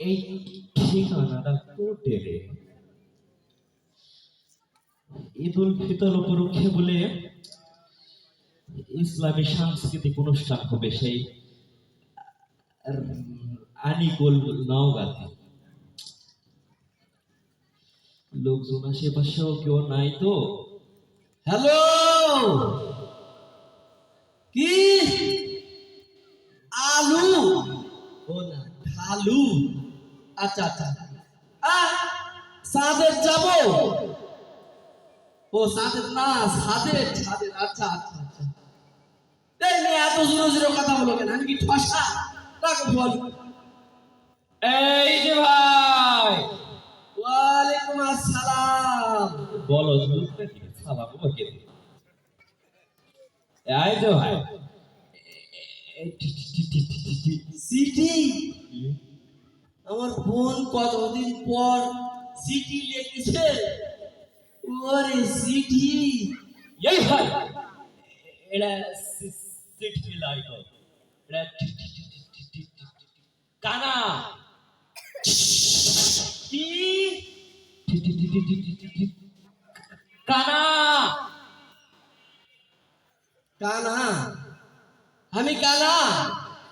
এই ঠিকানাটা কোটে রে। ঈদুল ফিতর উপলক্ষে বলে ইসলামী সাংস্কৃতিক অনুষ্ঠান হবে সেই আনিকুল নওগাঁতে। লোকজন আশেপাশেও কেউ নাই তো। হ্যালো! কি? আলু? ও না, ঢালু। আচ্ছা আচ্ছা। আহ, সাদের যাব? ও সাদের না সাদের সাদের আচ্ছা আচ্ছা আচ্ছা। এই মেয়ে এত জোরে জোরে কথা বলো কেন? আমি কি ঠসা? রাখো বল। এই যে ভাই। ওয়ালাইকুম আসসালাম। বলো দুধটা কি সালাম ওকে এই যে ভাই। সিটি। আমার বোন কতদিন পর সিটি লিখেছে ওরে সিটি এই হয় এটা লাইট এটা কানা কি কানা কানা আমি কানা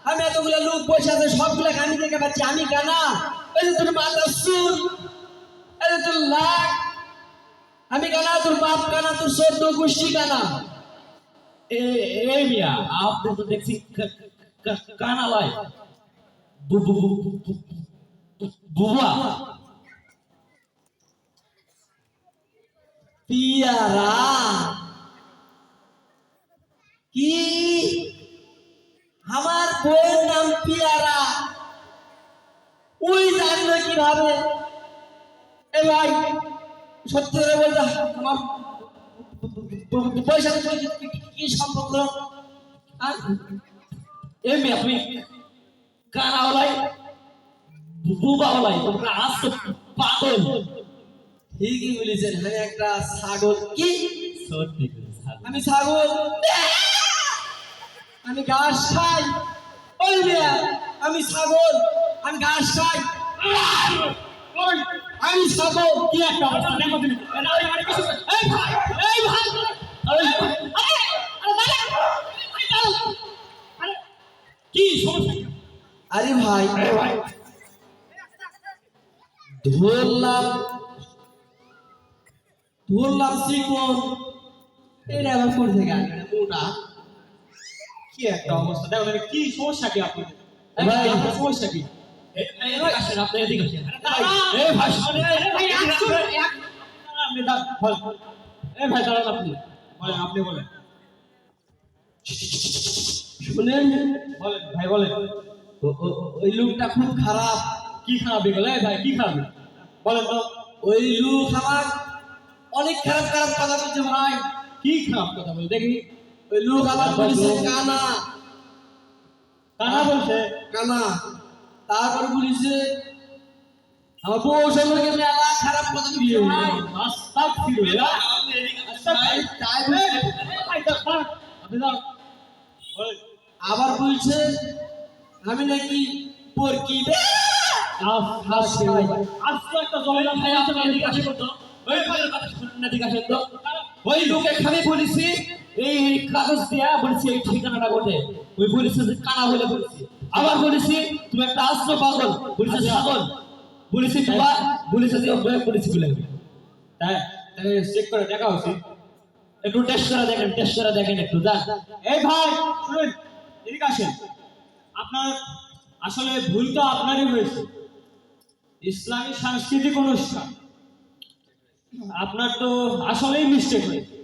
আমি এতগুলো লোক বসে আছে, সবগুলো আমি দেখে পাচ্ছি, আমি কানা? এই তোর মাথা সুর, এই তোর লাখ আমি কানা, তোর বাপ কানা, তোর সদ্য গোষ্ঠী কানা। এই মিয়া, আপনি তো দেখছি কানা লাই বু- বু- বু- বু- বু- বু- বুয়া পিয়ারা। কি? বইয়ের নাম পিয়ারা। ওই জানবে কীভাবে। এ ভাই সত্যি করে বলতে আমার পয়সা কি সম্পর্ক? মিয়া তুমি কানা লাই বুবা লাই তোমরা আসতে পাগল। ঠিকই বলেছেন আমি একটা ছাগল কি? সত্যি আমি ছাগল। আমি ঘাস খাই আমি ছাগল, আমি ঘাস খাই। আমি ছাগল, কি একটা দেখো তুমি। এই ভাই ভাই। কি সমস্যা? আরে ভাই, ধরলাম ধরলাম চিকন এটা আবার কোন থেকে মোটা কি একটা অবস্থা? দেখো কি সমস্যা কি আপনার ভাই। আপনার সমস্যা কি? আপনি ভাই, ভাই ভাই, বলেন। ভাই শুনেন বলেন ভাই বলেন। ওই লোকটা খুব খারাপ। কি খাবে? গেলে ভাই কি খাবে? বলেন তো ওই লোক আমার অনেক খারাপ খারাপ কথা বলছে ভাই। কি খারাপ কথা বলে? দেখি। ওই লোক বলেছে কানা। কানা বলছে কানা তারপর বলেছে আমার বউ সম্পর্কে মেলা খারাপ কথা দাঁড়ান, আপনি দাঁড়ান। বলেন। আবার বলছে আমি নাকি পরকি। একটা ভাই তো। ওই লোকে খালি বলেছি এই কাগজ দেয়া বলেছি এই ঠিকানাটা কোটে ওই বলেছে যে কানা বলে বলেছি। আবার বলেছি তুমি একটা আস্ত পাগল বলেছে ছাগল বলেছি তোমার বলেছে যে বলেছি বলে তাহলে চেক করে দেখা উচিত একটু টেস্ট করে দেখেন টেস্ট করে দেখেন একটু যা। এই ভাই শুনুন এদিকে আসেন। আপনার আসলে ভুল তো আপনারই হয়েছে। ইসলামী সাংস্কৃতিক অনুষ্ঠান। আপনার তো আসলেই মিস্টেক হয়েছে।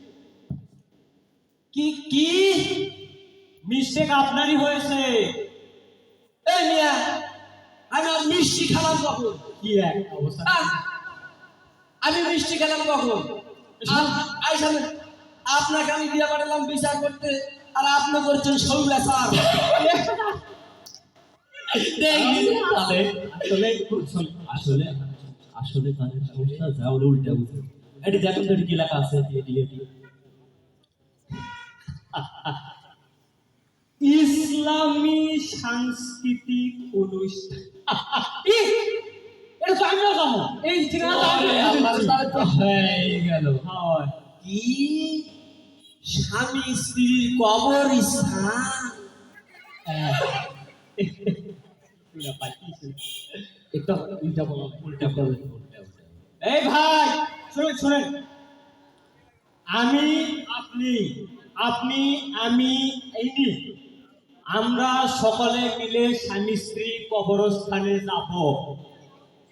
কি কি? মিস্টেক আপনারই হয়েছে। এই মিয়া আমি মিষ্টি খেলাম কখন? কি এক অবস্থা। আমি মিষ্টি খেলাম কখন? আইসামে আপনাকে আমি বিয়ে পাঠালাম বিচার করতে। আর আপনি করছেন সৌলা স্যার। আসলে আসলে আসলে কানের সমস্যা যা হলো উল্টা বুঝে। এটি দেখুন তো কি লেখা আছে এটি এটি। ইসলামী সাংস্কৃতিক অনুষ্ঠান। এটা তো আমিও জানো। এই ঠিকানা গেল। কি? স্বামী স্ত্রীর কবর স্থান? হ্যাঁ। এই ভাই শুনেন শুনেন। আমি আপনি আপনি আমি এই আমরা সকলে মিলে স্বামী স্ত্রী কবরস্থানে যাব।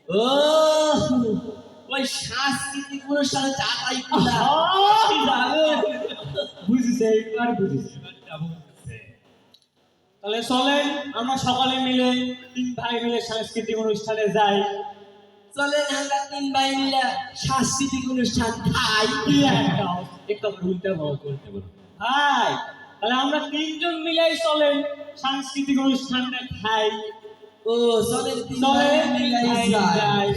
ও ওই সাংস্কৃতিক অনুষ্ঠানে পূজা বুঝেছে এইবার বুঝেছে। তাহলে চলেন আমরা সকলে মিলে তিন ভাই মিলে সাংস্কৃতিক অনুষ্ঠানে যাই। চলেন আমরা তিন ভাই মিলে সাংস্কৃতিক অনুষ্ঠান খাই। একটা উল্টা বলো তাহলে আমরা তিনজন মিলাই চলেন সাংস্কৃতিক অনুষ্ঠানটা খাই। ও চলেন মিলাই যাই।